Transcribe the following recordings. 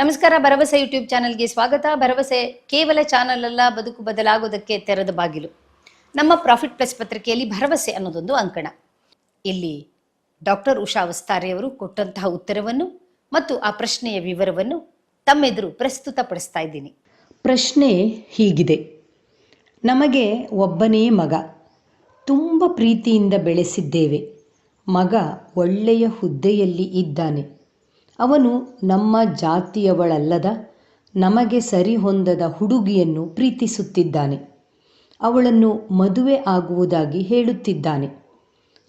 ನಮಸ್ಕಾರ, ಭರವಸೆ ಯೂಟ್ಯೂಬ್ ಚಾನಲ್ಗೆ ಸ್ವಾಗತ. ಭರವಸೆ ಕೇವಲ ಚಾನಲ್ ಅಲ್ಲ, ಬದುಕು ಬದಲಾಗೋದಕ್ಕೆ ತೆರೆದ ಬಾಗಿಲು. ನಮ್ಮ ಪ್ರಾಫಿಟ್ ಪ್ಲಸ್ ಪತ್ರಿಕೆಯಲ್ಲಿ ಭರವಸೆ ಅನ್ನೋದೊಂದು ಅಂಕಣ. ಇಲ್ಲಿ ಡಾಕ್ಟರ್ ಉಷಾ ವಸ್ತಾರೆಯವರು ಕೊಟ್ಟಂತಹ ಉತ್ತರವನ್ನು ಮತ್ತು ಆ ಪ್ರಶ್ನೆಯ ವಿವರವನ್ನು ತಮ್ಮೆದುರು ಪ್ರಸ್ತುತಪಡಿಸ್ತಾ ಇದ್ದೀನಿ. ಪ್ರಶ್ನೆ ಹೀಗಿದೆ. ನಮಗೆ ಒಬ್ಬನೇ ಮಗ. ತುಂಬ ಪ್ರೀತಿಯಿಂದ ಬೆಳೆಸಿದ್ದೇವೆ. ಮಗ ಒಳ್ಳೆಯ ಹುದ್ದೆಯಲ್ಲಿ ಇದ್ದಾನೆ. ಅವನು ನಮ್ಮ ಜಾತಿಯವಳಲ್ಲದ ನಮಗೆ ಸರಿಹೊಂದದ ಹುಡುಗಿಯನ್ನು ಪ್ರೀತಿಸುತ್ತಿದ್ದಾನೆ. ಅವಳನ್ನು ಮದುವೆ ಆಗುವುದಾಗಿ ಹೇಳುತ್ತಿದ್ದಾನೆ.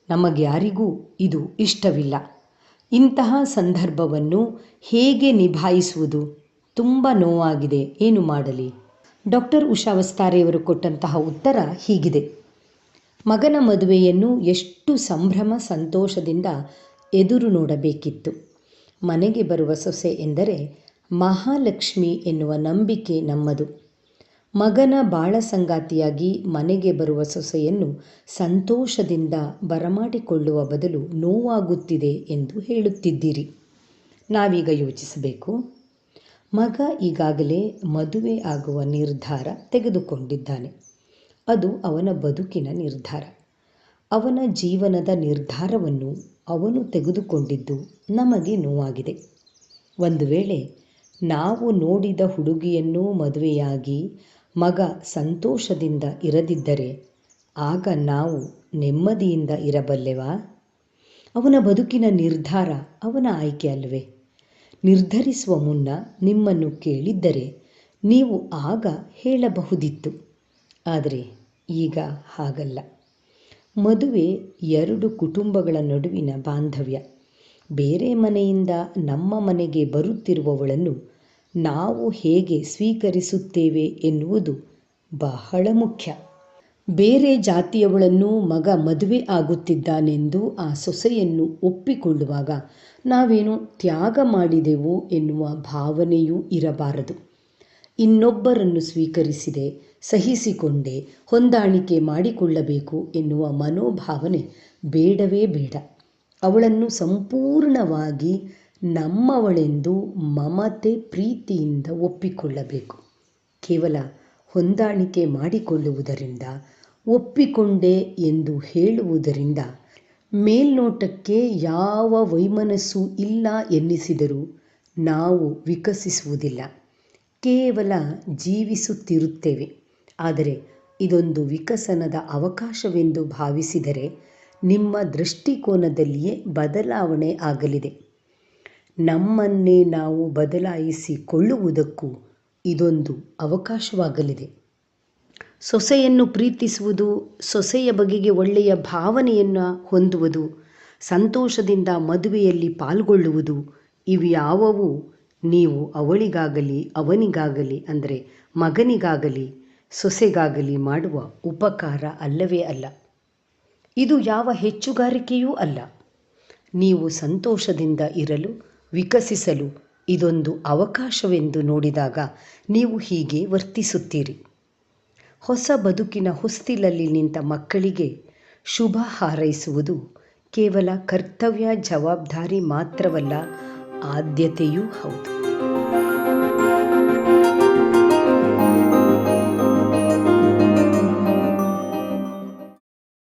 ನಮಗ್ಯಾರಿಗೂ ಇದು ಇಷ್ಟವಿಲ್ಲ. ಇಂತಹ ಸಂದರ್ಭವನ್ನು ಹೇಗೆ ನಿಭಾಯಿಸುವುದು? ತುಂಬ ನೋವಾಗಿದೆ. ಏನು ಮಾಡಲಿ? ಡಾಕ್ಟರ್ ಉಷಾ ವಸ್ತಾರೆಯವರು ಕೊಟ್ಟಂತಹ ಉತ್ತರ ಹೀಗಿದೆ. ಮಗನ ಮದುವೆಯನ್ನು ಎಷ್ಟು ಸಂಭ್ರಮ, ಸಂತೋಷದಿಂದ ಎದುರು ನೋಡಬೇಕಿತ್ತು. ಮನೆಗೆ ಬರುವ ಸೊಸೆ ಎಂದರೆ ಮಹಾಲಕ್ಷ್ಮಿ ಎನ್ನುವ ನಂಬಿಕೆ ನಮ್ಮದು. ಮಗನ ಬಾಳ ಸಂಗಾತಿಯಾಗಿ ಮನೆಗೆ ಬರುವ ಸೊಸೆಯನ್ನು ಸಂತೋಷದಿಂದ ಬರಮಾಡಿಕೊಳ್ಳುವ ಬದಲು ನೋವಾಗುತ್ತಿದೆ ಎಂದು ಹೇಳುತ್ತಿದ್ದೀರಿ. ನಾವೀಗ ಯೋಚಿಸಬೇಕು. ಮಗ ಈಗಾಗಲೇ ಮದುವೆ ಆಗುವ ನಿರ್ಧಾರ ತೆಗೆದುಕೊಂಡಿದ್ದಾನೆ. ಅದು ಅವನ ಬದುಕಿನ ನಿರ್ಧಾರ. ಅವನ ಜೀವನದ ನಿರ್ಧಾರವನ್ನು ಅವನು ತೆಗೆದುಕೊಂಡಿದ್ದು ನಮಗೆ ನೋವಾಗಿದೆ. ಒಂದು ವೇಳೆ ನಾವು ನೋಡಿದ ಹುಡುಗಿಯನ್ನು ಮದುವೆಯಾಗಿ ಮಗ ಸಂತೋಷದಿಂದ ಇರದಿದ್ದರೆ ಆಗ ನಾವು ನೆಮ್ಮದಿಯಿಂದ ಇರಬಲ್ಲೆವಾ? ಅವನ ಬದುಕಿನ ನಿರ್ಧಾರ ಅವನ ಆಯ್ಕೆ ಅಲ್ವೇ? ನಿರ್ಧರಿಸುವ ಮುನ್ನ ನಿಮ್ಮನ್ನು ಕೇಳಿದ್ದರೆ ನೀವು ಆಗ ಹೇಳಬಹುದಿತ್ತು. ಆದರೆ ಈಗ ಹಾಗಲ್ಲ. ಮದುವೆ ಎರಡು ಕುಟುಂಬಗಳ ನಡುವಿನ ಬಾಂಧವ್ಯ. ಬೇರೆ ಮನೆಯಿಂದ ನಮ್ಮ ಮನೆಗೆ ಬರುತ್ತಿರುವವಳನ್ನು ನಾವು ಹೇಗೆ ಸ್ವೀಕರಿಸುತ್ತೇವೆ ಎನ್ನುವುದು ಬಹಳ ಮುಖ್ಯ. ಬೇರೆ ಜಾತಿಯವಳನ್ನು ಮಗ ಮದುವೆ ಆಗುತ್ತಿದ್ದಾನೆಂದು ಆ ಸೊಸೆಯನ್ನು ಒಪ್ಪಿಕೊಳ್ಳುವಾಗ ನಾವೇನು ತ್ಯಾಗ ಮಾಡಿದೆವು ಎನ್ನುವ ಭಾವನೆಯೂ ಇರಬಾರದು. ಇನ್ನೊಬ್ಬರನ್ನು ಸ್ವೀಕರಿಸಿದೆ, ಸಹಿಸಿಕೊಂಡೆ, ಹೊಂದಾಣಿಕೆ ಮಾಡಿಕೊಳ್ಳಬೇಕು ಎನ್ನುವ ಮನೋಭಾವನೆ ಬೇಡವೇ ಬೇಡ. ಅವಳನ್ನು ಸಂಪೂರ್ಣವಾಗಿ ನಮ್ಮವಳೆಂದು ಮಮತೆ ಪ್ರೀತಿಯಿಂದ ಒಪ್ಪಿಕೊಳ್ಳಬೇಕು. ಕೇವಲ ಹೊಂದಾಣಿಕೆ ಮಾಡಿಕೊಳ್ಳುವುದರಿಂದ, ಒಪ್ಪಿಕೊಂಡೆ ಎಂದು ಹೇಳುವುದರಿಂದ ಮೇಲ್ನೋಟಕ್ಕೆ ಯಾವ ವೈಮನಸ್ಸು ಇಲ್ಲ ಎನ್ನಿಸಿದರೂ ನಾವು ವಿಕಸಿಸುವುದಿಲ್ಲ. ಕೇವಲ ಜೀವಿಸುತ್ತಿರುತ್ತೇವೆ. ಆದರೆ ಇದೊಂದು ವಿಕಸನದ ಅವಕಾಶವೆಂದು ಭಾವಿಸಿದರೆ ನಿಮ್ಮ ದೃಷ್ಟಿಕೋನದಲ್ಲಿಯೇ ಬದಲಾವಣೆ ಆಗಲಿದೆ. ನಮ್ಮನ್ನೇ ನಾವು ಬದಲಾಯಿಸಿಕೊಳ್ಳುವುದಕ್ಕೂ ಇದೊಂದು ಅವಕಾಶವಾಗಲಿದೆ. ಸೊಸೆಯನ್ನು ಪ್ರೀತಿಸುವುದು, ಸೊಸೆಯ ಬಗೆಗೆ ಒಳ್ಳೆಯ ಭಾವನೆಯನ್ನು ಹೊಂದುವುದು, ಸಂತೋಷದಿಂದ ಮದುವೆಯಲ್ಲಿ ಪಾಲ್ಗೊಳ್ಳುವುದು, ಇವ್ಯಾವವು ನೀವು ಅವಳಿಗಾಗಲಿ, ಅವನಿಗಾಗಲಿ, ಅಂದರೆ ಮಗನಿಗಾಗಲಿ, ಸೊಸೆಗಾಗಲಿ ಮಾಡುವ ಉಪಕಾರ ಅಲ್ಲವೇ ಅಲ್ಲ. ಇದು ಯಾವ ಹೆಚ್ಚುಗಾರಿಕೆಯೂ ಅಲ್ಲ. ನೀವು ಸಂತೋಷದಿಂದ ಇರಲು, ವಿಕಸಿಸಲು ಇದೊಂದು ಅವಕಾಶವೆಂದು ನೋಡಿದಾಗ ನೀವು ಹೀಗೆ ವರ್ತಿಸುತ್ತೀರಿ. ಹೊಸ ಬದುಕಿನ ಹುಸ್ತಿಲಲ್ಲಿ ನಿಂತ ಮಕ್ಕಳಿಗೆ ಶುಭ ಹಾರೈಸುವುದು ಕೇವಲ ಕರ್ತವ್ಯ ಜವಾಬ್ದಾರಿ ಮಾತ್ರವಲ್ಲ ಆದ್ಯತೆಯೂ ಹೌದು